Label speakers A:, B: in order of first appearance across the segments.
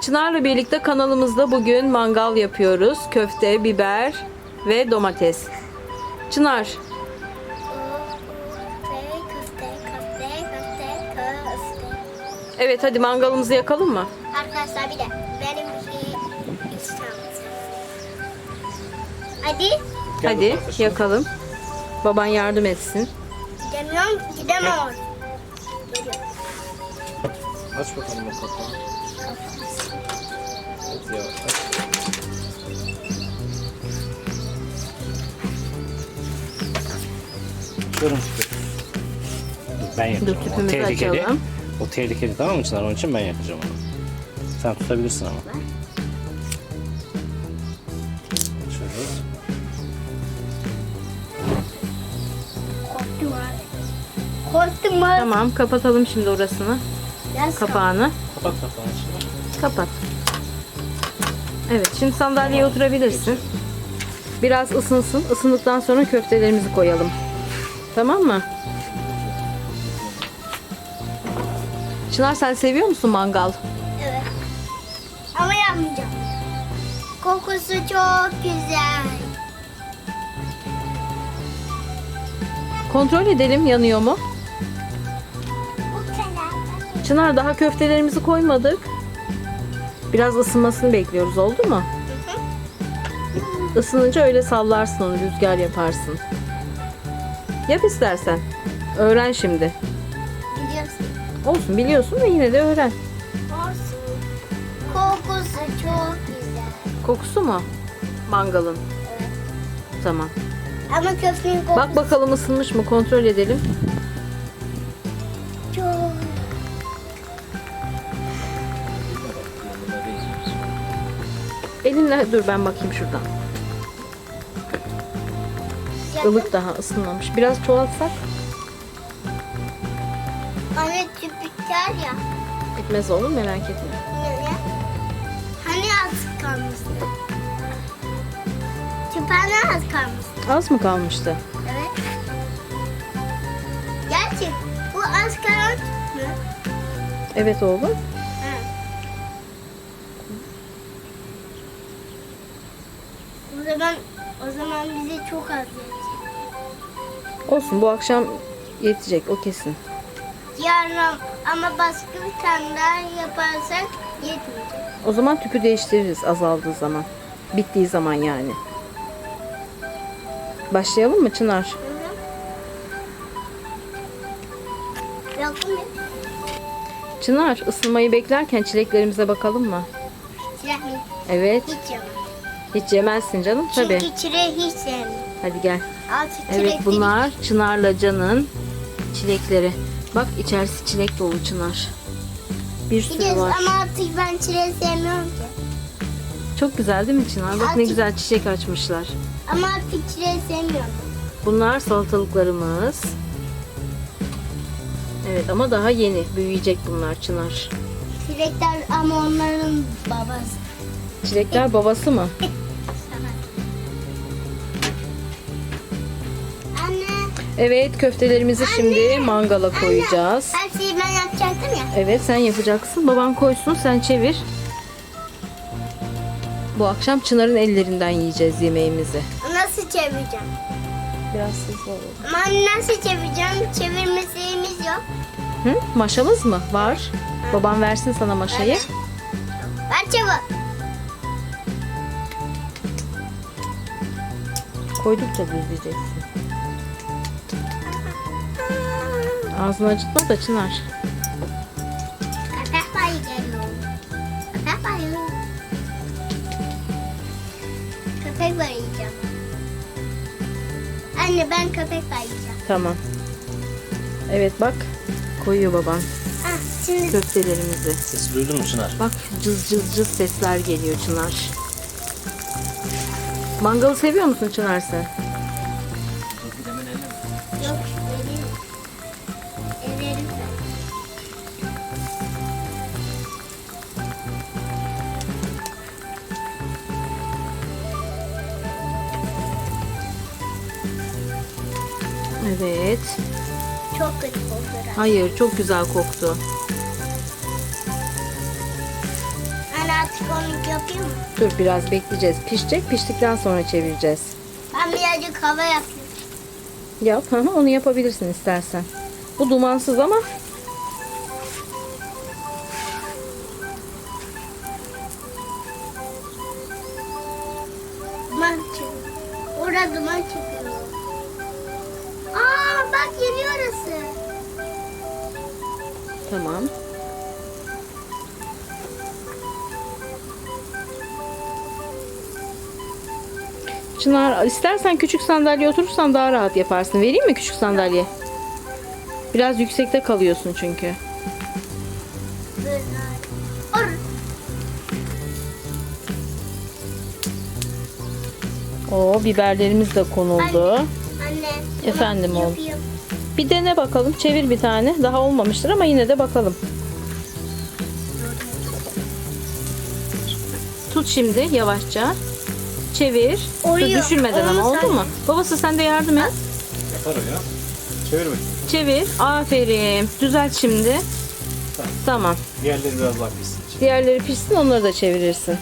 A: Çınar'la birlikte kanalımızda bugün mangal yapıyoruz. Köfte, biber ve domates. Çınar, evet hadi mangalımızı yakalım mı?
B: Arkadaşlar bir de benim. Hadi.
A: Hadi yakalım. Baban yardım etsin.
B: Gidemiyorum. Geliyorum.
C: Aç bakalım o kapağı. Yavaş tüpü. Dur, Ben
A: Dur
C: yapacağım. O
A: tüpümüzü
C: tehlikeli.
A: açalım.
C: O tehlikeli tamam mı Çınar? Onun için ben yapacağım onu. Sen tutabilirsin ama. Açıyoruz.
B: Korktum abi. Korktum abi.
A: Tamam kapatalım şimdi orasını.
B: Biraz
A: Kapağını.
C: Kapat kapağını şimdi.
A: Kapat. Evet şimdi sandalyeye oturabilirsin. Biraz ısınsın. Isındıktan sonra köftelerimizi koyalım. Tamam mı? Çınar sen seviyor musun mangal?
B: Evet. Ama yapmayacağım. Kokusu çok güzel.
A: Kontrol edelim yanıyor mu?
B: Bu kadar.
A: Çınar daha köftelerimizi koymadık. Biraz ısınmasını bekliyoruz oldu mu? Isınınca öyle sallarsın onu rüzgar yaparsın. Yap istersen. Öğren şimdi.
B: Biliyorsun.
A: Olsun biliyorsun da yine de öğren.
B: Olsun. Kokusu çok güzel.
A: Kokusu mu? Mangalın.
B: Evet.
A: Tamam.
B: Ama köftenin kokusu
A: Bak bakalım ısınmış mı kontrol edelim. Elinle dur ben bakayım şuradan. Ilık daha ısınmamış. Biraz çoğaltsak
B: Anne tüpükler ya.
A: bitmez oğlum merak etme.
B: Ne? Hani az kalmıştı? Tüphane az kalmıştı.
A: Az mı kalmıştı?
B: Evet. Gerçi bu az tüp mü?
A: Evet oğlum.
B: Ha. O zaman o zaman bize çok az gelecek.
A: Olsun bu akşam yetecek o kesin.
B: Yarın ama başka bir tane daha yaparsak yetmeyecek.
A: O zaman tüpü değiştiririz azaldığı zaman. Bittiği zaman yani. Başlayalım mı Çınar?
B: Hı hı. Yakın mı?
A: Çınar ısınmayı beklerken çileklerimize bakalım mı?
B: Silah mı?
A: Evet.
B: Hiç yemem.
A: Hiç yemezsin canım tabii.
B: Çünkü çileği hiç sevmiyorum.
A: Hadi gel.
B: Altı
A: Evet bunlar Çınar'la Can'ın çilekleri. Bak içerisi çilek dolu Çınar. Bir sürü
B: Biliyoruz
A: var.
B: ama artık ben çileği sevmiyorum ki.
A: Çok güzel değil mi Çınar? Bak ne güzel çiçek açmışlar.
B: Ama artık çileği sevmiyorum.
A: Bunlar salatalıklarımız. Evet ama daha yeni. Büyüyecek bunlar Çınar.
B: Çilekler ama onların babası.
A: Çilekler babası mı?
B: Anne.
A: Evet köftelerimizi şimdi mangala koyacağız.
B: Her şeyi ben yapacaktım ya.
A: Evet sen yapacaksın. Baban koysun sen çevir. Bu akşam Çınar'ın ellerinden yiyeceğiz yemeğimizi.
B: Nasıl çevireceğim?
A: Biraz hızlı olun.
B: Ama anne nasıl çevireceğim? Çevirmesimiz yok.
A: Hı? Maşamız mı? Var. Baban versin sana maşayı.
B: Ver çabuk.
A: Koydukça düzleyeceksin. Ağzını acıtma da Çınar.
B: Köpek balığı yiyeceğim. Anne ben köpek yiyeceğim.
A: Tamam. Evet bak. Koyuyor baban
B: Ah, şimdi
A: köftelerimizi.
C: Sesi duydun mu Çınar?
A: Bak cız cız cız sesler geliyor Çınar. Mangalı seviyor musun Çınar sen?
B: yok.
A: Evet.
B: Çok kötü koktu.
A: Hayır çok güzel koktu.
B: Yapayım mı?
A: Dur biraz bekleyeceğiz. Pişecek. Piştikten sonra çevireceğiz.
B: Ben birazcık hava yapayım.
A: Yap. Hı hı, onu yapabilirsin istersen. Bu dumansız ama
B: Duman çıkıyor. Orada duman çıkıyor. Aa bak yanıyor orası.
A: tamam. Çınar istersen küçük sandalye oturursan daha rahat yaparsın. Vereyim mi küçük sandalye? Biraz yüksekte kalıyorsun çünkü. Oo biberlerimiz de konuldu.
B: Anne.
A: Efendim
B: bunu
A: oğlum.
B: yapayım.
A: Bir dene bakalım. Çevir bir tane. Daha olmamıştır ama yine de bakalım. Tut şimdi yavaşça. Çevir.
B: Oluyor.
A: Dur, Düşürmeden ama
B: Onu
A: oldu
B: sen-
A: mu? Babası sen de yardım et.
C: Yapar o ya. Çevir bakayım.
A: Çevir. Aferin. Düzelt şimdi.
C: Tamam.
A: Tamam.
C: Diğerleri biraz daha pişsin.
A: Diğerleri pişsin onları da çevirirsin.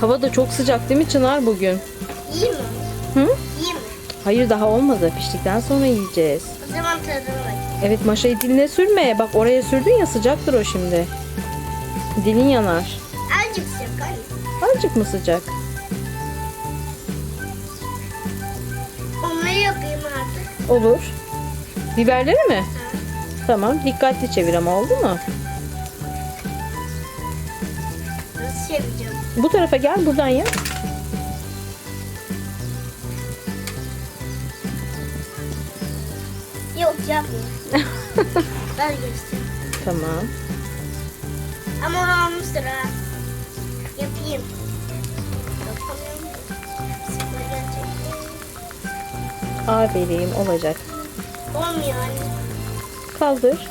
A: Hava da çok sıcak değil mi Çınar bugün?
B: İyi mi?
A: Hı?
B: İyi mi?
A: Hayır daha olmadı. Piştikten sonra yiyeceğiz.
B: O zaman tadına bak.
A: Evet maşayı diline sürme. Bak oraya sürdün ya sıcaktır o şimdi. Dilin yanar.
B: Azıcık sık anne.
A: Azıcık mı sıcak?
B: Onları yapayım artık.
A: Olur. Biberleri mi? Tamam. Dikkatli çevir ama oldu mu?
B: Nasıl yapacağım?
A: Bu tarafa gel buradan ya.
B: Yok yapmıyorum. Vazgeçtim.
A: Tamam.
B: Ama olmuştur ha. Yapayım. Yapamıyorum. Sıfır gelecek.
A: Aferin olacak.
B: Olmuyor anne.
A: Kaldır.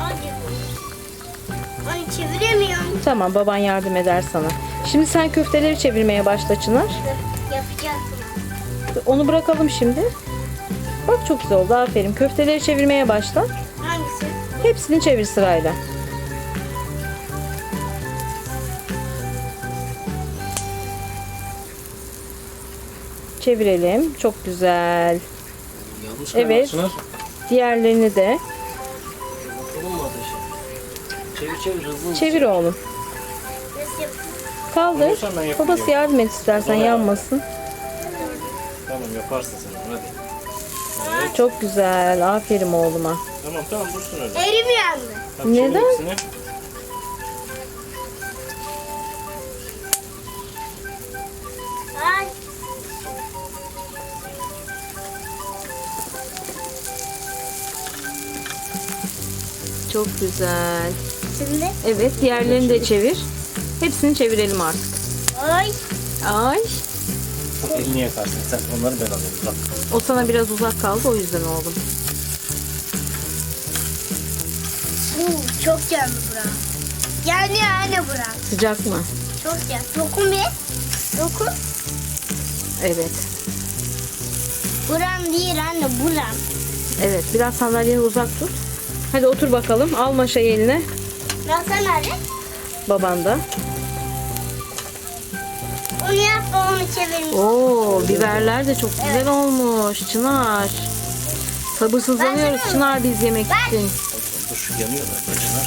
B: Olmuş. Onu çeviremiyorum.
A: Tamam baban yardım eder sana. Şimdi sen köfteleri çevirmeye başla Çınar.
B: Dur, Yapacaksın.
A: Onu bırakalım şimdi. Bak çok güzel oldu aferin. Köfteleri çevirmeye başla. Hepsini çevir sırayla. Çevirelim. Çok güzel.
C: Yanlış
A: Evet. Diğerlerini de.
C: Çevir çevir hızlı.
A: çevir oğlum. Kaldır. Babası yardım et istersen
C: Bana-
A: yanmasın.
C: Tamam yaparsın sen hadi.
A: Çok güzel. Aferin oğluma.
C: Tamam tamam dursun öyle.
B: Elim yandı.
C: Çevir
A: Neden?
C: hepsini.
B: Ay.
A: Çok güzel.
B: Şimdi.
A: Evet diğerlerini de çevir. Hepsini çevirelim artık.
B: Ay.
A: Ay.
C: Elini yakarsın sen onları ben alayım. Bak.
A: O sana biraz uzak kaldı o yüzden oğlum.
B: Bu çok yandı bura. Yani anne bura.
A: Sıcak mı?
B: Çok yan. Dokun bir. Dokun.
A: Evet.
B: Buram değil anne buram.
A: Evet biraz sandalyeni uzak tut. Hadi otur bakalım. Al maşayı eline.
B: Nasıl nerede?
A: Baban da.
B: Onu yapma onu çevirmiş.
A: Oo biberler de çok güzel olmuş. Çınar. Sabırsızlanıyoruz
B: Ben-
A: Çınar biz yemek için.
C: Şu yanıyor da Çınar.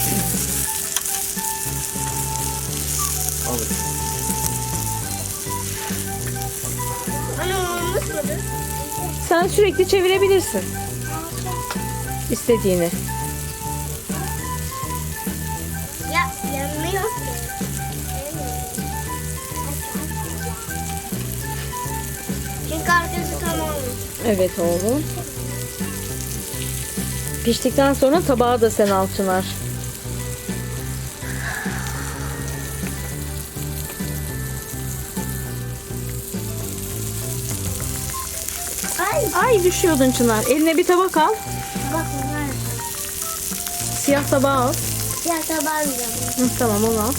C: Al bakayım.
B: Anne olmuş mudur?
A: Sen sürekli çevirebilirsin. istediğini.
B: Ya yanmıyor. Çünkü arkası tam olmuş.
A: Evet oğlum. Piştikten sonra tabağı da sen al Çınar.
B: Ay.
A: Ay düşüyordun Çınar. Eline bir tabak al.
B: Bak bunlar.
A: Siyah tabağı al.
B: Ya tabağı
A: Hı, tamam onu al.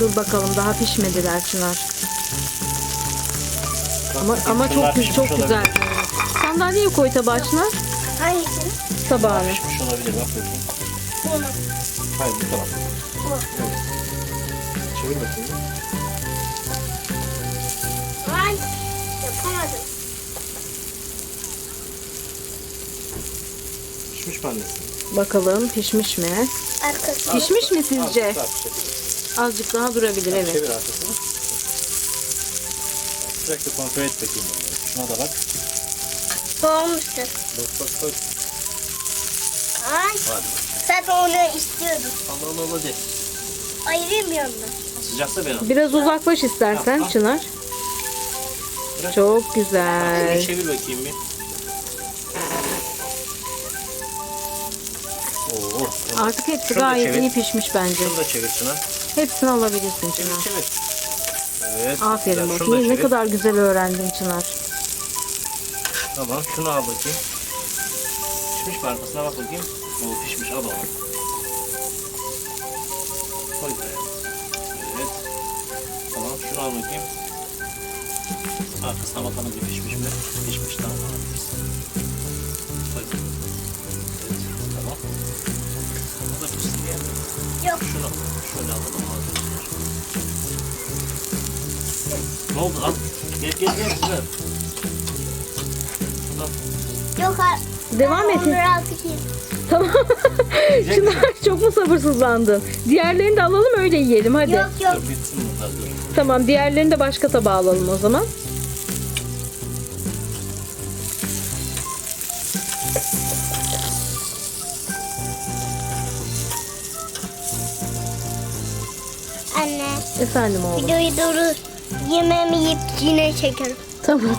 A: Dur bakalım daha pişmediler Çınar. Ama ama çok çok güzel. Sandalyeyi koy tabağa Çınar.
B: Hangisini?
A: Tabağını.
C: Pişmiş olabilir bak bakayım.
B: Bunu.
C: Hayır bu taraf.
B: Bu.
C: Çevir bakayım.
B: Ay yapamadım.
C: Pişmiş mi annesi?
A: Bakalım pişmiş mi?
B: Arkası.
A: Pişmiş mi sizce?
C: Az, az çevir.
A: Azıcık daha durabilir evet.
C: Çevir arkasını. Sürekli kontrol et bakayım. Şuna da bak.
B: Soğumuştur.
C: Bak bak bak.
B: Ay
C: Hadi.
B: sen onu istiyordun.
C: Allah Allah Allah de.
B: Ayıramıyorum ben.
C: Sıcaksa ben alayım.
A: Biraz uzaklaş istersen
C: Tamam.
A: Çınar.
C: Bırak.
A: Çok
C: Şöyle
A: güzel.
C: çevir bakayım bir. Oo.
A: Artık hepsi
C: Şunu da
A: gayet
C: çevir.
A: iyi pişmiş bence.
C: Şunu da çevir Çınar.
A: Hepsini alabilirsin
C: Çevir
A: Çınar.
C: çevir. Evet.
A: Aferin
C: güzel. Şunu
A: bakayım. Ne
C: çevir.
A: kadar güzel öğrendin Çınar.
C: Tamam şunu al bakayım. Pişmiş mi arkasına bak bakayım. O pişmiş al onu. Koy buraya. Evet. Tamam şunu al bakayım. Arkasına bakalım bir pişmiş mi? Pişmiş tamam alabilirsin. Koy. Evet tamam. Bu da pişsin yani.
B: Yok.
C: Şunu şöyle alalım. Ne oldu lan? Gel gel gel. Güzel.
B: Yok ha.
A: Devam et. Tamam. Çınar çok mu sabırsızlandın? Diğerlerini de alalım öyle yiyelim hadi.
B: Yok yok.
C: Dur bitsin bunlar dur.
A: Tamam diğerlerini de başka tabağa alalım o zaman.
B: Anne.
A: Efendim oğlum.
B: Videoyu doğru yemeğimi yiyip yine çekerim.
A: Tamam.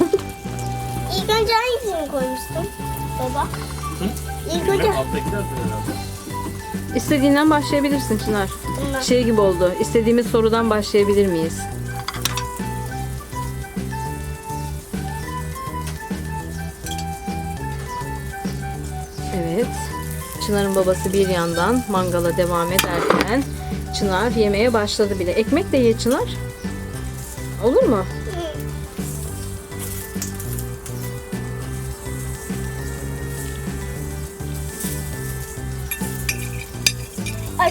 B: İlk önce hangisini koymuştun baba?
C: Hı?
B: İlk önce
C: Alttakiler de herhalde.
A: İstediğinden başlayabilirsin Çınar.
B: bunlar.
A: Şey gibi oldu. İstediğimiz sorudan başlayabilir miyiz? Evet. Çınar'ın babası bir yandan mangala devam ederken Çınar yemeye başladı bile. Ekmek de ye Çınar. Olur mu?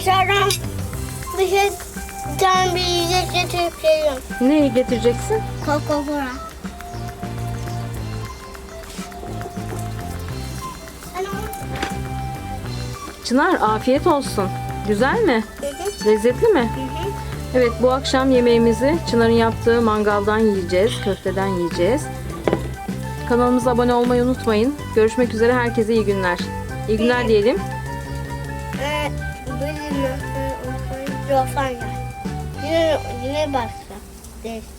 B: Aşağıdan bir şey bir yiyecek getirip geliyorum.
A: Neyi getireceksin?
B: Coca-Cola. Hani o-
A: Çınar afiyet olsun. Güzel mi?
B: Hı hı,
A: Lezzetli mi?
B: hı hı.
A: Evet bu akşam yemeğimizi Çınar'ın yaptığı mangaldan yiyeceğiz. Köfteden yiyeceğiz. Kanalımıza abone olmayı unutmayın. Görüşmek üzere. Herkese iyi günler. İyi günler diyelim.
B: Ee, Yine, yine başla. Değişik.